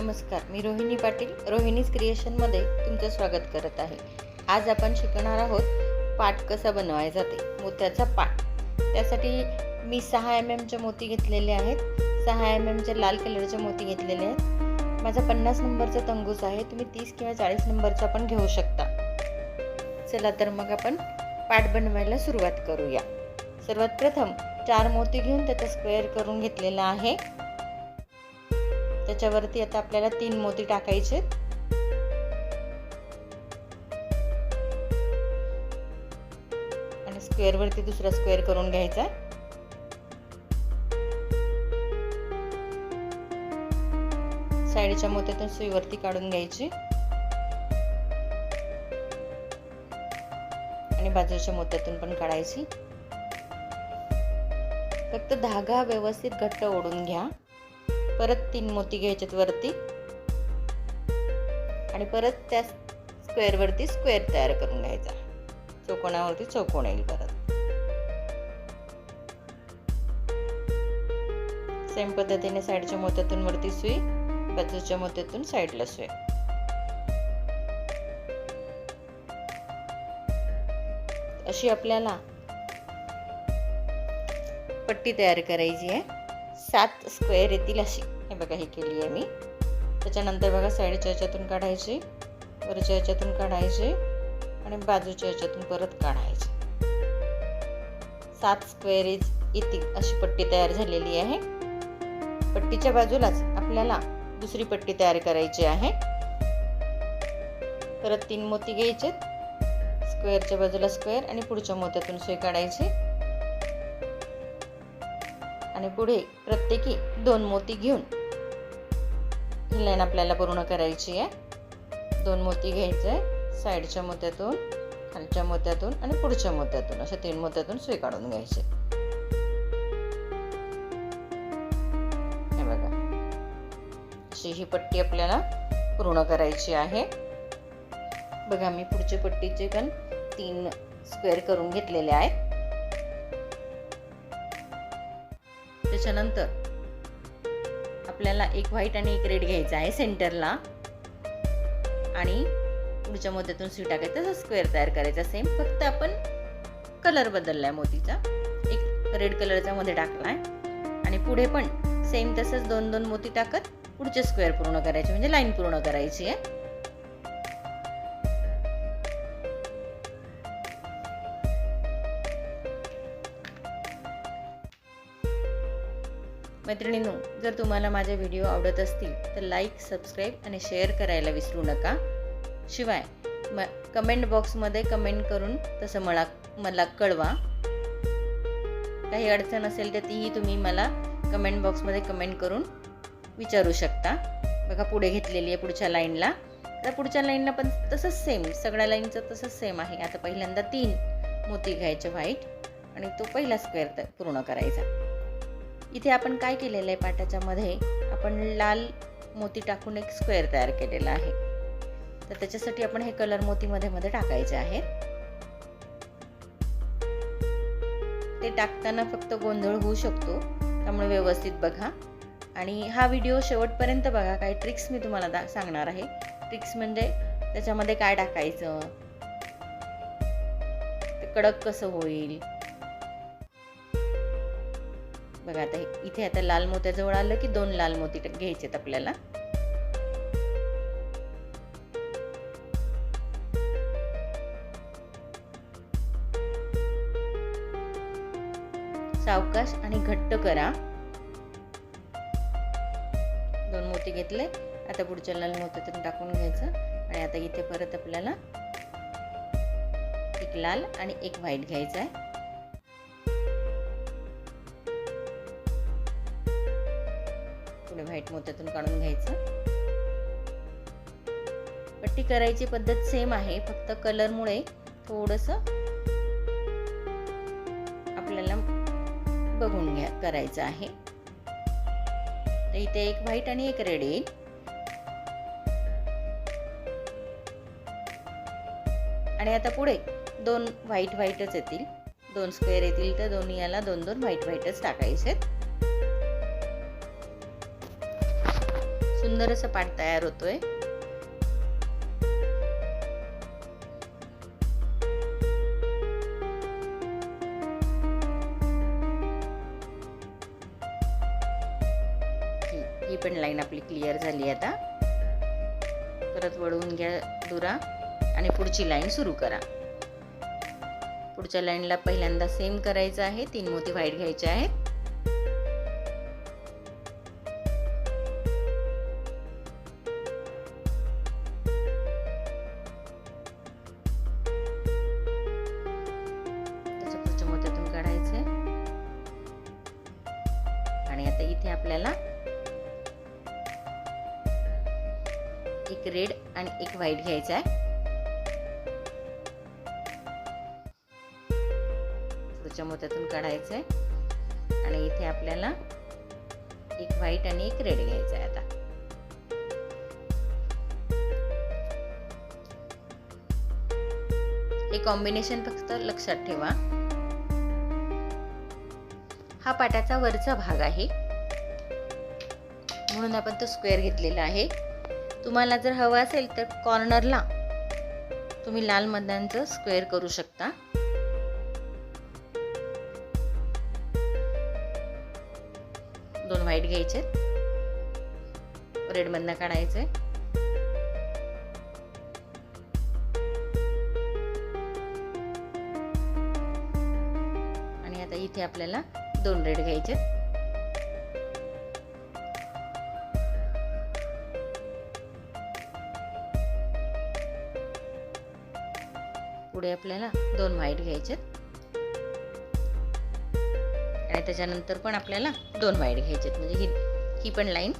नमस्कार मी रोहिणी पाटील रोहिणीज क्रिएशनमध्ये तुमचं स्वागत करत आहे. आज आपण शिकणार आहोत पाट कसा बनवायचा ते मोत्याचा पाट त्यासाठी मी सहा एम एमचे मोती घेतलेले आहेत. सहा एम एमचे लाल कलरचे मोती घेतलेले आहेत. माझा पन्नास नंबरचा तंगूस आहे तुम्ही तीस किंवा चाळीस नंबरचा पण घेऊ शकता. चला तर मग आपण पाट बनवायला सुरुवात करूया. सर्वात प्रथम चार मोती घेऊन त्याचा स्क्वेअर करून घेतलेला आहे. त्याच्यावरती आता आपल्याला तीन मोती टाकायचे आणि स्क्वेअर वरती दुसरा स्क्वेअर करून घ्यायचा साईडच्या मोत्यातून सुईवरती काढून घ्यायची. आणि बाजूच्या मोत्यातून पण काढायची. फक्त धागा व्यवस्थित घट्ट ओढून घ्या. परत तीन मोती घ्यायच्यात वरती. आणि परत त्या स्क्वेअरवरती स्क्वेअर तयार करून घ्यायचा. चौकोनावरती चौकोन येईल परत. सेम पद्धतीने साईडच्या मोत्यातून वरती सुई बाजूच्या मोत्यातून साईडला सुई. अशी आपल्याला पट्टी तयार करायची आहे. सात स्क्वेअर येतील अशी. हे बघा ही केली आहे मी. त्याच्यानंतर बघा साईडच्या याच्यातून काढायची वरच्या याच्यातून काढायची आणि बाजूच्या याच्यातून परत काढायची. सात स्क्वेअर इज येतील अशी पट्टी तयार झालेली आहे. पट्टीच्या बाजूलाच आपल्याला दुसरी पट्टी तयार करायची आहे. परत तीन मोती घ्यायचे स्क्वेअरच्या बाजूला स्क्वेअर आणि पुढच्या मोत्यातून सुई काढायची. आणि पुढे प्रत्येकी दोन मोती घेऊन ही लाईन आपल्याला पूर्ण करायची आहे. दोन मोती घ्यायचे साईडच्या मोत्यातून खालच्या मोत्यातून आणि पुढच्या मोत्यातून अशा तीन मोत्यातून सुई काढून घ्यायचे. हे बघा. अशी ही पट्टी आपल्याला पूर्ण करायची आहे. बघा मी पुढच्या पट्टीचे पण तीन स्क्वेअर करून घेतलेले आहेत. त्याच्यानंतर आपल्याला एक व्हाईट आणि एक रेड घ्यायचा आहे सेंटरला. आणि पुढच्या मोत्यातून सुई टाकायचं तसं स्क्वेअर तयार करायचा सेम. फक्त आपण कलर बदललाय मोतीचा. एक रेड कलरचा मध्ये आहे आणि पुढे पण सेम तसंच दोन दोन मोती टाकत पुढचे स्क्वेअर पूर्ण करायचे म्हणजे लाईन पूर्ण करायची आहे. मैत्रिणींनो जर तुम्हाला माझे व्हिडिओ आवडत असतील तर लाईक सबस्क्राईब आणि शेअर करायला विसरू नका. शिवाय म कमेंट बॉक्समध्ये कमेंट करून तसं मला मला कळवा. काही अडचण असेल तर तीही तुम्ही मला कमेंट बॉक्समध्ये कमेंट करून विचारू शकता. बघा पुढे घेतलेली आहे पुढच्या लाईनला तर पुढच्या लाईनला पण तसंच सेम सगळ्या लाईनचं तसंच सेम आहे. आता पहिल्यांदा तीन मोती घ्यायचे व्हाईट आणि तो पहिला स्क्वेअर पूर्ण करायचा. इथे आपण काय केलेलं आहे पाटाच्यामध्ये? आपण लाल मोती टाकून एक स्क्वेअर तयार केलेला आहे. तर त्याच्यासाठी आपण हे कलर मोतीमध्ये मध्ये टाकायचे आहेत. ते टाकताना फक्त गोंधळ होऊ शकतो त्यामुळे व्यवस्थित बघा. आणि हा व्हिडिओ शेवटपर्यंत बघा काही ट्रिक्स मी तुम्हाला दा सांगणार आहे. ट्रिक्स म्हणजे त्याच्यामध्ये काय टाकायचं? ते कडक कसं होईल? बघा आता इथे आता लाल मोत्याजवळ आलं की दोन लाल मोती घ्यायचेत आपल्याला. सावकाश आणि घट्ट करा. दोन मोती घेतले. आता पुढच्या लाल मोत्यातून टाकून घ्यायचं. आणि आता इथे परत आपल्याला एक लाल आणि एक व्हाईट घ्यायचा आहे. पुढे व्हाईट मोत्यातून काढून घ्यायचं. पट्टी करायची पद्धत सेम आहे फक्त कलरमुळे थोडस आपल्याला बघून घ्या करायचं आहे. तर इथे एक व्हाईट आणि एक रेड येईल. आणि आता पुढे दोन व्हाईट व्हाईटच येतील. दोन स्क्वेअर येतील तर दोन्ही याला दोन दोन व्हाईट व्हाईटच टाकायचे सुंदर असं पाठ तयार होतोय. ही ही पण लाईन आपली क्लिअर झाली आता. परत वळवून घ्या दुरा आणि पुढची लाईन सुरू करा. पुढच्या लाईनला पहिल्यांदा सेम करायचं आहे तीन मोती व्हाईट घ्यायचे आहेत. आणि आता इथे आपल्याला एक रेड आणि एक व्हाईट घ्यायचा आहे. पुढच्या मोत्यातून काढायचं आहे. आणि इथे आपल्याला एक व्हाईट आणि एक रेड घ्यायचा आहे आता. हे कॉम्बिनेशन फक्त लक्षात ठेवा. हा पाटाचा वरचा भाग आहे. म्हणून आपण तो स्क्वेअर घेतलेला आहे. तुम्हाला जर हवं असेल तर कॉर्नरला तुम्ही लाल मध्यांचं स्क्वेअर करू शकता. दोन व्हाईट घ्यायचे. रेड मधनं काढायचे आणि आता इथे आपल्याला दोन रेड घ्यायचे. पुढे आपल्याला दोन व्हाईट घ्यायचे. आणि त्याच्यानंतर पण आपल्याला दोन व्हाईट घ्यायचे म्हणजे ही ही पण लाईन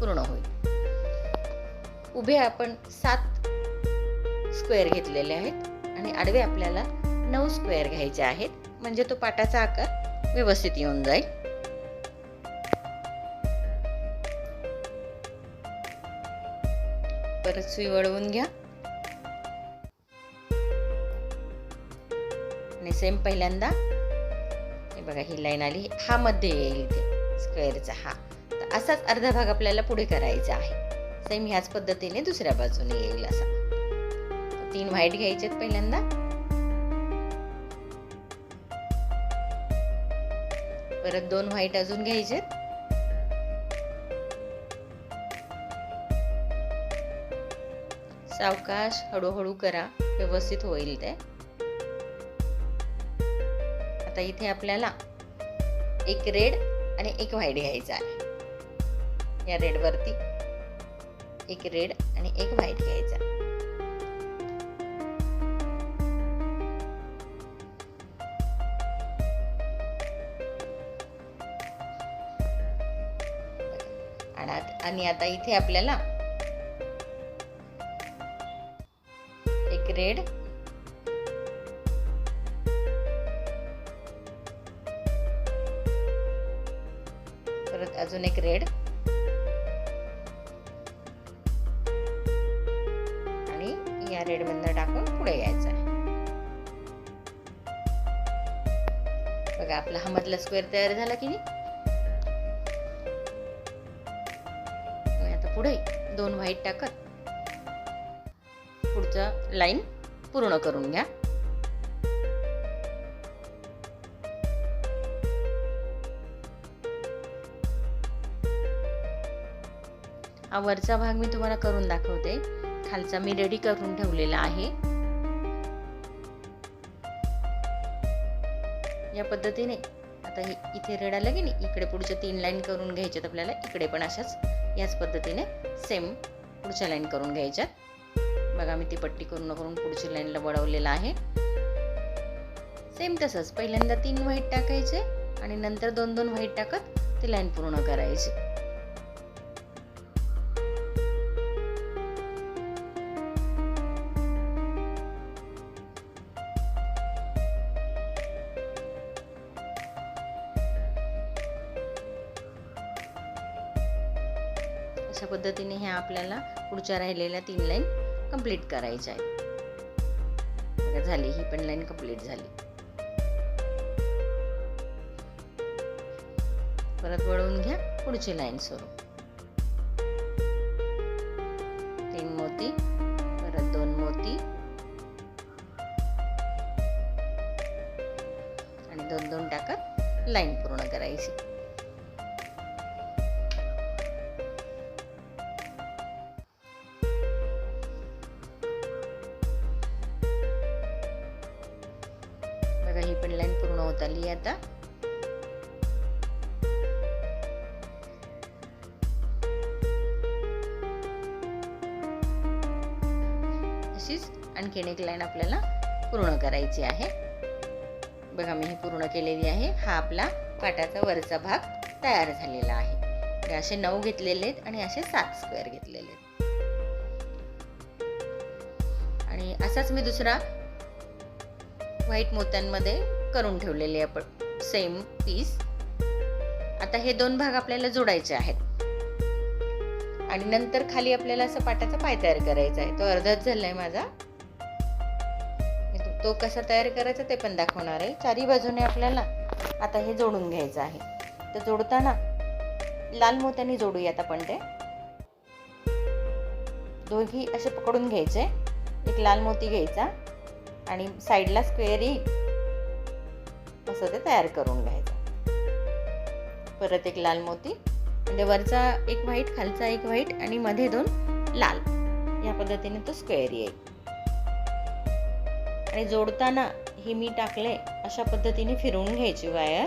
पूर्ण होईल. उभे आपण सात स्क्वेअर घेतलेले आहेत. आणि आडवे आपल्याला नऊ स्क्वेअर घ्यायचे आहेत. म्हणजे तो पाटाचा आकार व्यवस्थित येऊन जाईल. परत सुई वळवून घ्या. आणि सेम पहिल्यांदा हे बघा ही लाईन आली. हा मध्ये येईल इथे स्क्वेअरचा हा. तर असाच अर्धा भाग आपल्याला पुढे करायचा आहे. सेम ह्याच पद्धतीने दुसऱ्या बाजूने येईल असा. तीन व्हाईट घ्यायचेत पहिल्यांदा. परत दोन व्हाईट अजून घ्यायचे सावकाश हळूहळू करा व्यवस्थित होईल ते. आता इथे आपल्याला एक रेड आणि एक व्हाईट घ्यायचा आहे. या रेडवरती एक रेड आणि एक व्हाईट घ्यायचा आणि आता इथे आपल्याला एक रेड परत अजून एक रेड आणि या रेड मधनं टाकून पुढे यायचं. आहे बघा आपला हा मधला स्क्वेअर तयार झाला की नाही? दोन व्हाईट टाकत. पुढचा लाईन पूर्ण करून घ्या. हा वरचा भाग मी तुम्हाला करून दाखवते. खालचा मी रेडी करून ठेवलेला आहे. या पद्धतीने आता हे इथे रेडा आलं की नाही इकडे पुढच्या तीन लाईन करून घ्यायच्यात आपल्याला इकडे पण अशाच याच पद्धतीने सेम पुढच्या लाईन करून घ्यायच्यात बघा मी ती पट्टी करून करून पुढच्या लाईनला वळवलेलं आहे. सेम तसंच पहिल्यांदा तीन व्हाईट टाकायचे आणि नंतर दोन दोन व्हाईट टाकत ती लाईन पूर्ण करायची. अशा पद्धतीने ह्या आपल्याला पुढच्या राहिलेल्या तीन लाईन कंप्लीट करायच्या आहेत. झाली ही पण लाईन कंप्लीट झाली. परत वळवून घ्या पुढची लाईन सुरू तीन मोती परत दोन मोती. आणि दोन दोन टाकत लाईन पूर्ण करायची. पूर्ण आता. अशीच आणखीन एक लाईन आपल्याला पूर्ण करायची आहे. बघा मी ही पूर्ण केलेली आहे. हा आपला पाटाचा वरचा भाग तयार झालेला आहे. असे नऊ घेतलेले आहेत आणि असे सात स्क्वेअर घेतलेले आहेत. आणि असाच मी दुसरा व्हाईट मोत्यांमध्ये करून ठेवलेले आपण. सेम पीस आता हे दोन भाग आपल्याला जोडायचे आहेत. आणि नंतर खाली आपल्याला असं पाटाचा पाय तयार करायचा आहे. तो अर्धाच झालाय माझा. तो कसा तयार करायचा ते पण दाखवणार आहे. चारी बाजूने आपल्याला आता हे जोडून घ्यायचं आहे. तर जोडताना लाल मोत्याने जोडूयात आपण ते. दोघी असे पकडून घ्यायचे. एक लाल मोती घ्यायचा. आणि साईडला स्क्वेअर येईल असं ते तयार करून घ्यायचं. परत एक लाल मोती म्हणजे वरचा एक व्हाईट खालचा एक व्हाईट आणि मध्ये दोन लाल. या पद्धतीने तो स्क्वेअर येईल. आणि जोडताना हे मी टाकले अशा पद्धतीने फिरवून घ्यायची वायर.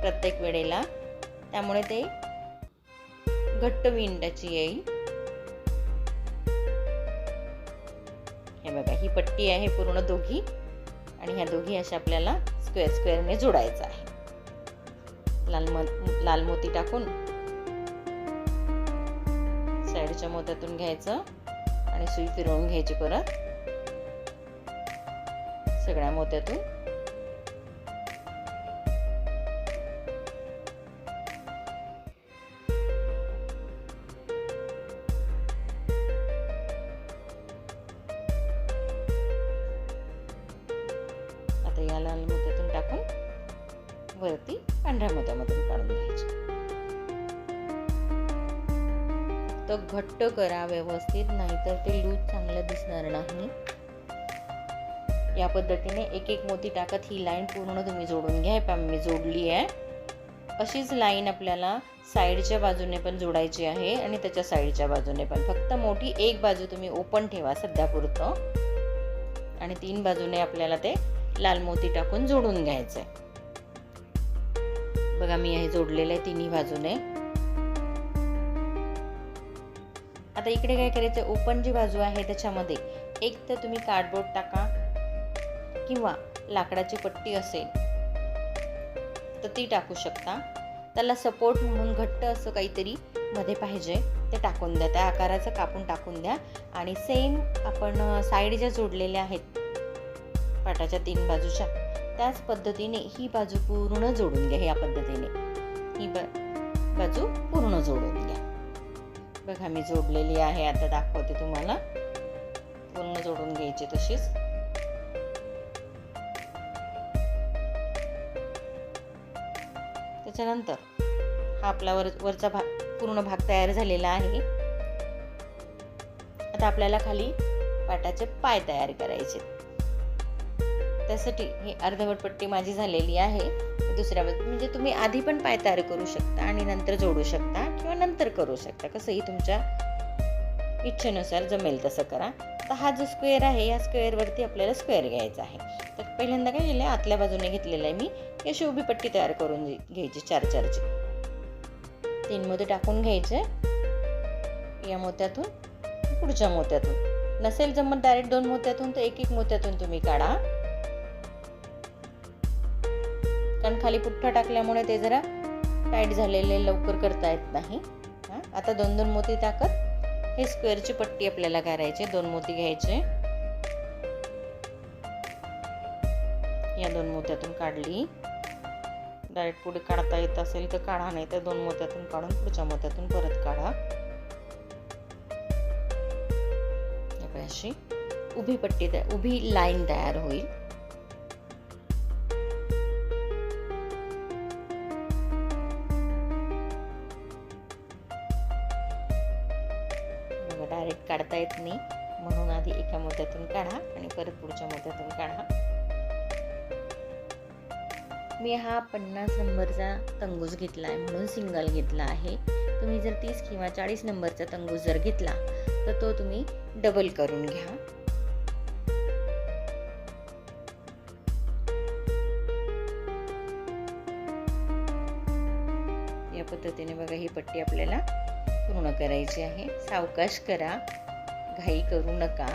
प्रत्येक वेळेला. त्यामुळे ते घट्ट विंडाची येईल. हे बघा ही पट्टी आहे पूर्ण दोघी. आणि ह्या दोघी अशा आपल्याला स्क्वेअर स्क्वेअरने जोडायचं आहे. लाल म लाल मोती टाकून साईडच्या मोत्यातून घ्यायचं आणि सुई फिरवून घ्यायची परत. सगळ्या मोत्यातून करा व्यवस्थित नाहीतर ते लूज चांगलं दिसणार नाही. या पद्धतीने एक एक मोती टाकत ही लाईन पूर्ण तुम्ही जोडून घ्या. पा मी जोडली आहे. अशीच लाईन आपल्याला साईडच्या बाजूने पण जोडायची आहे आणि त्याच्या साईडच्या बाजूने पण. फक्त मोठी एक बाजू तुम्ही ओपन ठेवा सध्यापुरतं आणि तीन बाजूने आपल्याला ते लाल मोती टाकून जोडून घ्यायचं आहे बघा मी हे जोडलेलं आहे तिन्ही बाजूने. आता इकडे काय करायचं? ओपन जी बाजू आहे त्याच्यामध्ये एक तर तुम्ही कार्डबोर्ड टाका किंवा लाकडाची पट्टी असेल तर ती टाकू शकता. त्याला सपोर्ट म्हणून घट्ट असं काहीतरी मध्ये पाहिजे ते टाकून द्या. त्या आकाराचं कापून टाकून द्या. आणि सेम आपण साईड ज्या जोडलेल्या आहेत पाटाच्या तीन बाजूच्या त्याच पद्धतीने ही बाजू पूर्ण जोडून घ्या. या पद्धतीने ही बाजू पूर्ण जोडून घ्या. बघा मी जोडलेली आहे. आता दाखवते तुम्हाला. पूर्ण जोडून घ्यायची तशीच. त्याच्यानंतर हा आपला वर वरचा भाग पूर्ण भाग तयार झालेला आहे. आता आपल्याला खाली पाटाचे पाय तयार करायचे त्यासाठी ही अर्धवट पट्टी माझी झालेली आहे. दुसऱ्या म्हणजे तुम्ही आधी पण पाय तयार करू शकता आणि नंतर जोडू शकता किंवा नंतर करू शकता. कसंही तुमच्या इच्छेनुसार जमेल तसं करा. तर हा जो स्क्वेअर आहे या स्क्वेअरवरती आपल्याला स्क्वेअर घ्यायचा आहे. तर पहिल्यांदा काय केलं आतल्या बाजूने घेतलेलं आहे मी. हे अशी उभी पट्टी तयार करून घ्यायची चार चारची. तीन मध्ये टाकून घ्यायचे. या मोत्यातून पुढच्या मोत्यातून. नसेल जमत डायरेक्ट दोन मोत्यातून तर एक एक मोत्यातून तुम्ही काढा. कारण खाली पुठ्ठा टाकल्यामुळे ते जरा टाईट झालेले लवकर करता येत नाही. आता दोन दोन मोती टाकत हे स्क्वेअरची पट्टी आपल्याला करायची दोन मोती घ्यायचे. या दोन मोत्यातून काढली. डायरेक्ट पुढे काढता येत असेल तर काढा नाही तर दोन मोत्यातून काढून पुढच्या मोत्यातून परत काढा. अशी उभी पट्टी उभी लाईन तयार होईल. मी हा पन्नास नंबरचा तंगूस घेतला आहे म्हणून सिंगल घेतला आहे. तुम्ही जर तीस किंवा चाळीस नंबरचा तंगूस जर घेतला तर तो तुम्ही डबल करून घ्या. या पद्धतीने बघा ही पट्टी आपल्याला पूर्ण करायची आहे. सावकाश करा. घाई करू नका.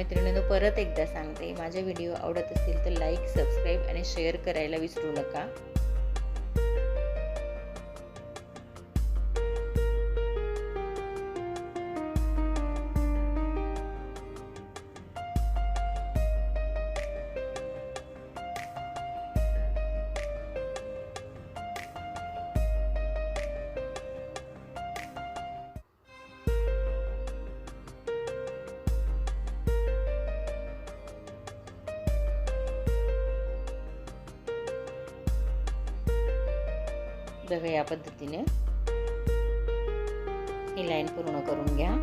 मैत्रिणीनं परत एकदा सांगते माझे व्हिडिओ आवडत असतील तर लाईक सबस्क्राईब आणि शेअर करायला विसरू नका. बघा या पद्धतीने ही लाईन पूर्ण करून घ्या.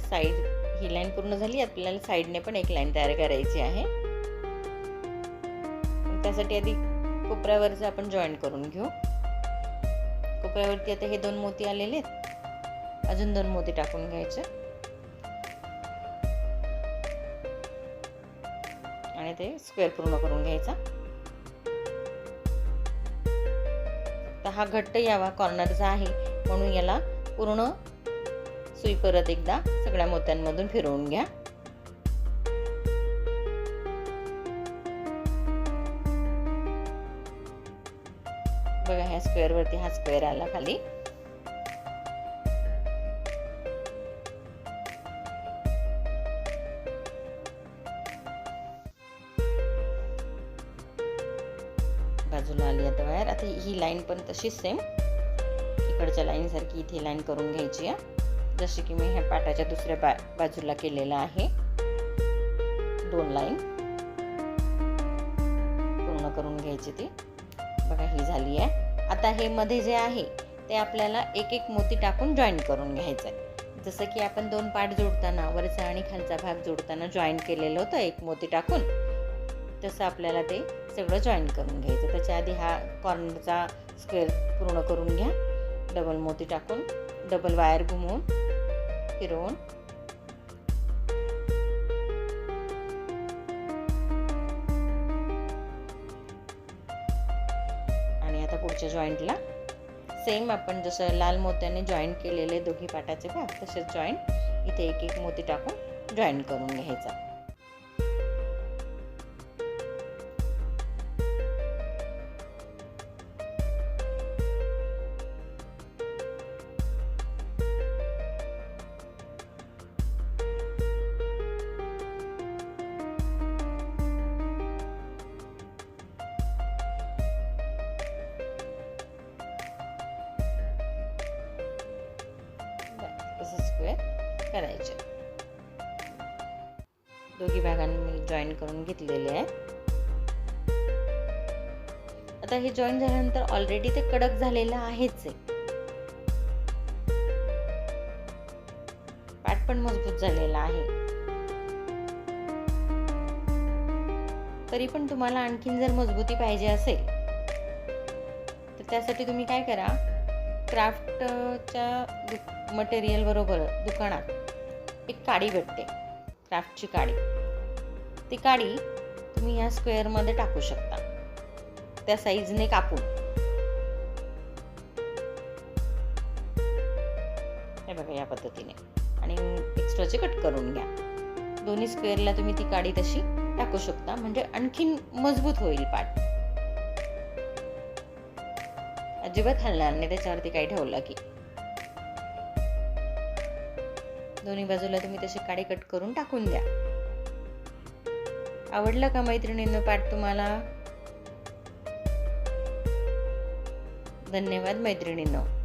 साईड ही लाईन पूर्ण झाली. आपल्याला साईडने पण एक लाईन तयार करायची आहे. त्यासाठी आधी कोपऱ्यावरचं आपण जॉईन करून घेऊ. कोपऱ्यावरती आता हे दोन मोती आलेले आहेत. अजून दोन मोती टाकून घ्यायचे. आणि ते स्क्वेअर पूर्ण करून घ्यायचा. तर हा घट्ट यावा कॉर्नरचा आहे. म्हणून याला पूर्ण सुई परत एकदा सगळ्या मोत्यांमधून फिरवून घ्या. बघा ह्या स्क्वेअर वरती हा स्क्वेअर आला खाली. बाजूला आली आता बाहेर. आता ही लाईन पण तशीच सेम इकडच्या लाईन सारखी इथे लाईन करून घ्यायची आहे जसे की मी ह्या पाटाच्या दुसऱ्या बा बाजूला केलेलं आहे. दोन लाईन. पूर्ण करून घ्यायची ती. बघा ही झाली आहे. आता हे मध्ये जे आहे ते आपल्याला एक एक मोती टाकून जॉईन करून घ्यायचं आहे जसं की आपण दोन पार्ट जोडताना वरचा आणि खालचा भाग जोडताना जॉईन केलेलं होतं एक मोती टाकून. तसं आपल्याला ते सगळं जॉईन करून घ्यायचं. त्याच्या आधी हा कॉर्नरचा स्क्वेअर पूर्ण करून घ्या. डबल मोती टाकून डबल वायर घुमवून. फिरवून आणि आता पुढच्या जॉईंटला सेम आपण जसं लाल मोत्याने जॉईन केलेले दोघी पाटाचे भाग तसेच जॉईंट इथे एक एक मोती टाकून जॉईन करून घ्यायचा. स्क्वेअर करायचे. दोघी भागांनी जॉईन करून घेतलेले आहे. आता हे जॉईन झाल्यानंतर ऑलरेडी ते कडक झालेलं आहेच आहे. पाठ पण मजबूत झालेला आहे. तरी पण तुम्हाला आणखीन जर मजबूती पाहिजे असेल तर त्यासाठी तुम्ही काय करा क्राफ्टच्या मटेरियल बरोबर दुकानात एक काडी भेटते क्राफ्टची काडी. ती काडी तुम्ही या स्क्वेअरमध्ये टाकू शकता. त्या साईजने कापून. हे बघा या पद्धतीने. आणि एक्स्ट्राचे कट करून घ्या. दोन्ही स्क्वेअरला तुम्ही ती काडी तशी टाकू शकता म्हणजे आणखीन मजबूत होईल पाठ. अजिबात हलणार नाही त्याच्यावरती काही ठेवलं की. दोन्ही बाजूला तुम्ही तसे काडे कट करून टाकून द्या. आवडलं का मैत्रिणींनो पाठ तुम्हाला? धन्यवाद मैत्रिणींनो.